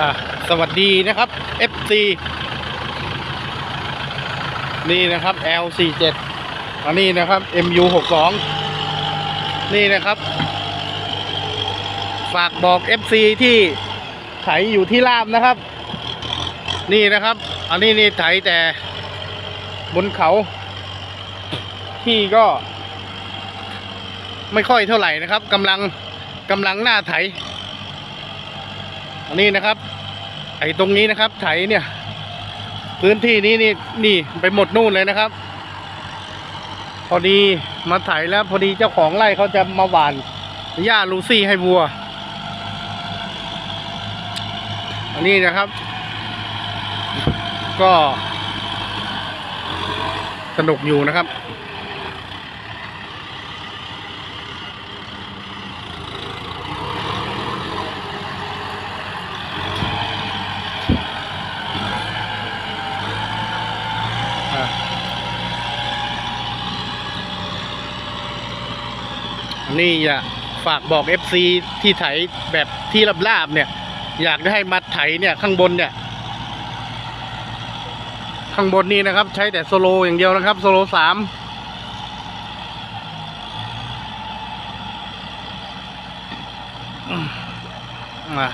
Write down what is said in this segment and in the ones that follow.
อะสวัสดีนะครับ FC นี่นะครับ L47 อันนี้นะครับ MU62 นี่นะครับ ฝากบอก FC ที่ไถอยู่ที่ลาบนะครับ นี่นะครับ อันนี้นี่ไถแต่บนเขา ที่ก็ ไม่ค่อยเท่าไหร่นะครับกำลังกำลังหน้าไถ อันนี้นะครับ ไอ้ตรงนี้นะครับไถเนี่ย พื้นที่นี้นี่นี่ไปหมดนู่นเลยนะครับ พอดีมาไถแล้ว พอดีเจ้าของไร่เขาจะมาหว่านหญ้าลูซี่ให้วัว อันนี้นะครับ ก็สนุกอยู่นะครับ นี่อยากฝากบอก FC ที่ไถแบบที่ลาบๆเนี่ย อยากได้ให้มาไถเนี่ยข้างบนเนี่ย ข้างบนนี้นะครับ ใช้แต่โซโลอย่างเดียวนะครับ โซโลสามอืมอ่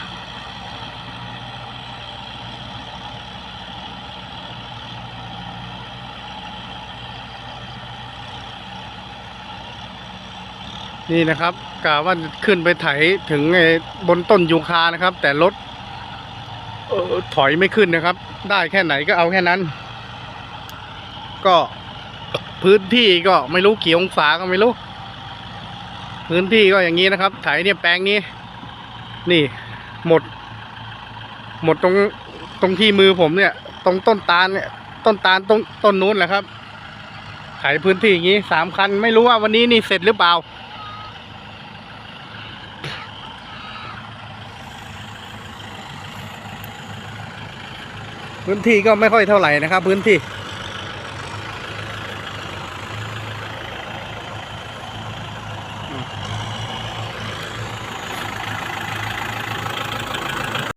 นี่นะครับกะว่าขึ้นไปไถถึงไอ้บนต้นยูคานะครับ แต่รถเออถอยไม่ขึ้นนะครับ ได้แค่ไหนก็เอาแค่นั้น ก็พื้นที่ก็ไม่รู้กี่องศาก็ไม่รู้ พื้นที่ก็อย่างนี้นะครับ ไถเนี่ยแปลงนี้ นี่หมด หมดตรงตรงที่มือผมเนี่ย ตรงต้นตาลเนี่ย ต้นตาลตรงต้นนู้นแหละครับไถพื้นที่อย่างนี้สามคันไม่รู้ว่าวันนี้นี่เสร็จหรือเปล่า พื้นที่ก็ไม่ค่อยเท่าไหร่นะครับ พื้นที่